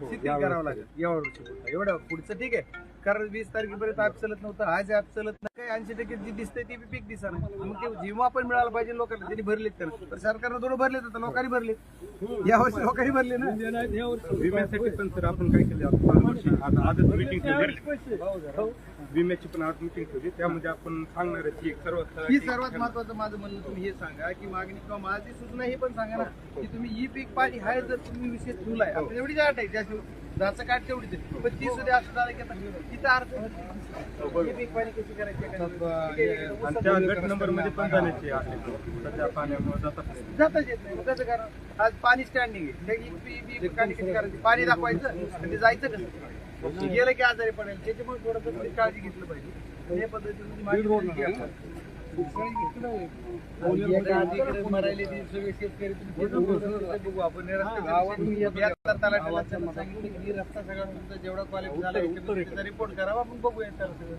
शिथिल करावं लागेल. एवढं वर्ष पुढचं. एवढं पुढचं ठीक आहे. कारण वीस तारखेपर्यंत ऍप चालत नव्हतं. आज ऍप चालत नाही. काही ऐंशी टक्के जी दिसतंय ते बी पीक दिसा मग ते विमा पण मिळाला पाहिजे लोकांना त्यांनी भरलेत तर तर सरकारनं थोडं भरलेत आता. लोकांनी भरलेत. यावर्षी लोकांनी भरले ना. विम्यासाठी पण सर आपण काय केलं? आता आजच मिटिंग ठेवली. विम्याची पण आज मिटिंग ठेवली. त्यामध्ये आपण सांगणार आहे की एक सर्वात ही सर्वात महत्वाचं माझं म्हणणं तुम्ही हे सांगा की मागणी किंवा माझी सूचना हे पण सांगा ना की तुम्ही ई पीक पाणी हाय जर तुम्ही विषय ठेवलाय आपण एवढी गाठ आहे त्याशिवाय जायचं काठ तेवढीच आहे पण ती सुद्धा असं झालं की तिथं अर्थ पीक पाणी कशी करायची आहे, काय नाही. आणि त्या गट नंबरमध्ये पण जाण्याची आहे सध्या पाण्यामुळे जातात जाताच येत नाही. मग कसं आज पाणी स्टँडिंग आहे. कशी करायची पाणी दाखवायचं आणि ते जायचं कसं? गेलं की आजारी पडेल. त्याच्यामुळे थोडंसं थोडी काळजी घेतलं पाहिजे. या पद्धतीने मरायले शेतकरी रस्ता सगळा तुमचा जेवढा क्वालिटी झाला त्याचा रिपोर्ट करावा आपण बघूया त्याला सगळं